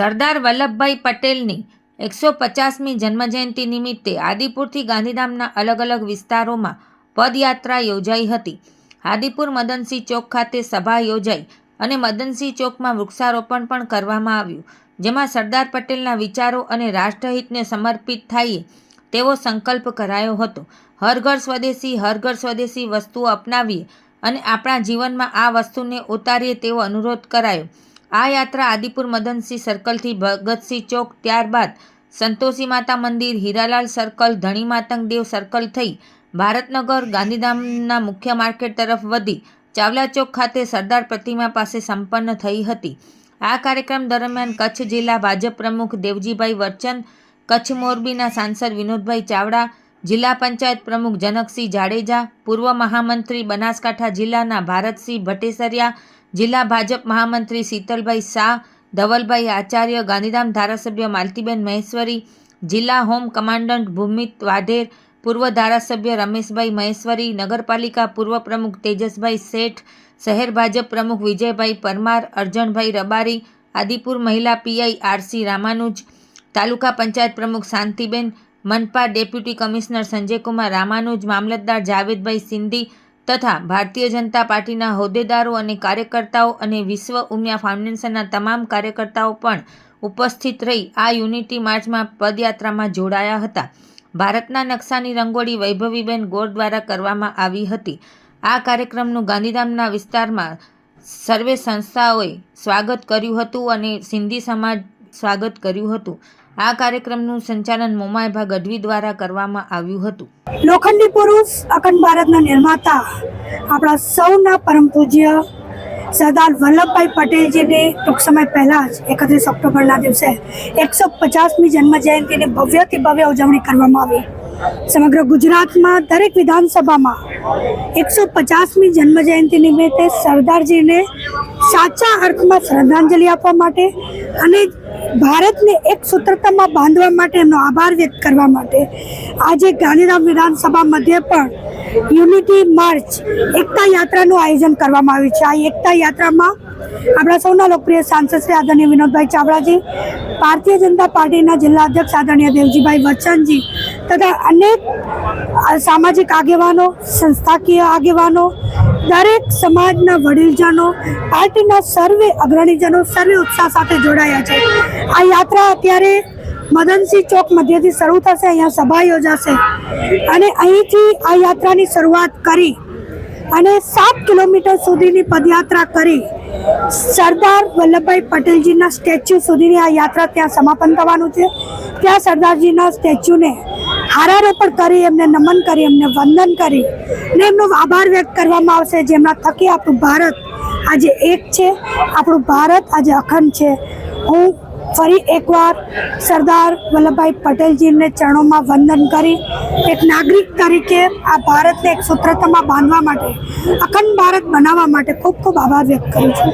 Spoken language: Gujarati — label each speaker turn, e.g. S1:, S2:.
S1: સરદાર વલ્લભભાઈ પટેલની એકસો પચાસમી જન્મજયંતિ નિમિત્તે આદિપુરથી ગાંધીધામના અલગ અલગ વિસ્તારોમાં પદયાત્રા યોજાઈ હતી. આદિપુર મદનસિંહ ચોક ખાતે સભા યોજાઈ અને મદનસિંહ ચોકમાં વૃક્ષારોપણ પણ કરવામાં આવ્યું, જેમાં સરદાર પટેલના વિચારો અને રાષ્ટ્રહિતને સમર્પિત થાય તેવો સંકલ્પ કરાયો હતો. હર ઘર સ્વદેશી, હર ઘર સ્વદેશી વસ્તુઓ અપનાવીએ અને આપણા જીવનમાં આ વસ્તુને ઉતારીએ તેવો અનુરોધ કરાયો. આ યાત્રા આદિપુર મદનસિંહ સર્કલથી ભગતસિંહ ચોક ત્યારબાદ સંતોષી માતા મંદિર, હીરાલાલ સર્કલ, ધણી માતંગદેવ સર્કલ થઈ ભારતનગર, ગાંધીધામના મુખ્ય માર્કેટ તરફ વધી ચાવલા ચોક ખાતે સરદાર પ્રતિમા પાસે સંપન્ન થઈ હતી. આ કાર્યક્રમ દરમિયાન કચ્છ જિલ્લા ભાજપ પ્રમુખ દેવજીભાઈ વર્ચન, કચ્છ મોરબીના સાંસદ વિનોદભાઈ ચાવડા, જિલ્લા પંચાયત પ્રમુખ જનકસિંહ જાડેજા, પૂર્વ મહામંત્રી બનાસકાંઠા જિલ્લાના ભારતસિંહ ભટ્ટેસરિયા જિલ્લા ભાજપ મહામંત્રી શીતલભાઈ શાહ, ધવલભાઈ આચાર્ય, ગાંધીધામ ધારાસભ્ય માલતીબેન મહેશ્વરી, જિલ્લા હોમ કમાન્ડન્ટ ભૂમિત વાઢેર, પૂર્વ ધારાસભ્ય રમેશભાઈ મહેશ્વરી, નગરપાલિકા પૂર્વ પ્રમુખ તેજસભાઈ શેઠ, શહેર ભાજપ પ્રમુખ વિજયભાઈ પરમાર, અરજણભાઈ રબારી, આદિપુર મહિલા પીઆઈ આરસી રામાનુજ, તાલુકા પંચાયત પ્રમુખ શાંતિબેન, મનપા ડેપ્યુટી કમિશનર સંજયકુમાર રામાનુજ, મામલતદાર જાવેદભાઈ સિંધી તથા ભારતીય જનતા પાર્ટીના હોદ્દેદારો અને કાર્યકર્તાઓ અને વિશ્વ ઉમિયા ફાઉન્ડેશનના તમામ કાર્યકર્તાઓ પણ ઉપસ્થિત રહી આ યુનિટી માર્ચમાં પદયાત્રામાં જોડાયા હતા. ભારતના નકશાની રંગોળી વૈભવીબેન ગોર દ્વારા કરવામાં આવી હતી. આ કાર્યક્રમનું ગાંધીધામના વિસ્તારમાં સર્વે સંસ્થાઓએ સ્વાગત કર્યું હતું અને સિંધી સમાજ સ્વાગત કર્યું હતું. આ કાર્યક્રમનું સંચાલન મોમાયભા ગઢવી દ્વારા કરવામાં આવ્યું હતું.
S2: લોખંડી પુરુષ અખંડ ભારતના નિર્માતા, આપણા સૌના પરમ પૂજ્ય સરદાર વલ્લભભાઈ પટેલજીને ટૂંક સમય પહેલાં જ એકત્રીસ ઓક્ટોબરના દિવસે એકસો પચાસમી જન્મ જયંતિની ભવ્યથી ભવ્ય ઉજવણી કરવામાં આવી. સમગ્ર ગુજરાતમાં દરેક વિધાનસભામાં એકસો પચાસમી જન્મ જયંતિ નિમિત્તે સરદારજીને સાચા અર્થમાં શ્રદ્ધાંજલિ આપવા માટે અને ભારતને એક સૂત્રતામાં બાંધવા માટે એમનો આભાર વ્યક્ત કરવા માટે આજે ગાંધીધામ વિધાનસભા મધ્યે પણ યુનિટી માર્ચ એકતા યાત્રાનું આયોજન કરવામાં આવ્યું છે. આ એકતા યાત્રામાં આપણા સૌના લોકપ્રિય સાંસદ શ્રી આદરણીય વિનોદભાઈ ચાવડાજી, ભારતીય જનતા પાર્ટીના જિલ્લા અધ્યક્ષ આદરણીય દેવજીભાઈ વચ્ચનજી તથા અનેક સામાજિક આગેવાનો, સંસ્થાકીય આગેવાનો દરેક સમાજના વડીલજનો, પાર્ટીના સર્વે અગ્રણીજનો સર્વે ઉત્સાહ સાથે જોડાયા છે. આ યાત્રા અત્યારે મદનસિંહ ચોક મધ્યથી શરૂ થશે, અહીંયા સભા યોજાશે. અને અહીંથી આ યાત્રાની શરૂઆત કરી અને સાત કિલોમીટર સુધીની પદયાત્રા કરી સરદાર વલ્લભભાઈ પટેલજીના સ્ટેચ્યુ સુધીની આ યાત્રા ત્યાં સમાપન થવાનું છે. ત્યાં સરદારજીના સ્ટેચ્યુને હારારોપણ કરી, એમને નમન કરી, એમને વંદન કરી ને એમનો આભાર વ્યક્ત કરવામાં આવશે જેમના થકી આપણું ભારત આજે એક છે, આપણું ભારત આજે અખંડ છે. હું ફરી એકવાર સરદાર વલ્લભભાઈ પટેલજીને ચરણોમાં વંદન કરી, એક નાગરિક તરીકે આ ભારતને એક સૂત્રતામાં બાંધવા માટે, અખંડ ભારત બનાવવા માટે ખૂબ ખૂબ આભાર વ્યક્ત કરું છું.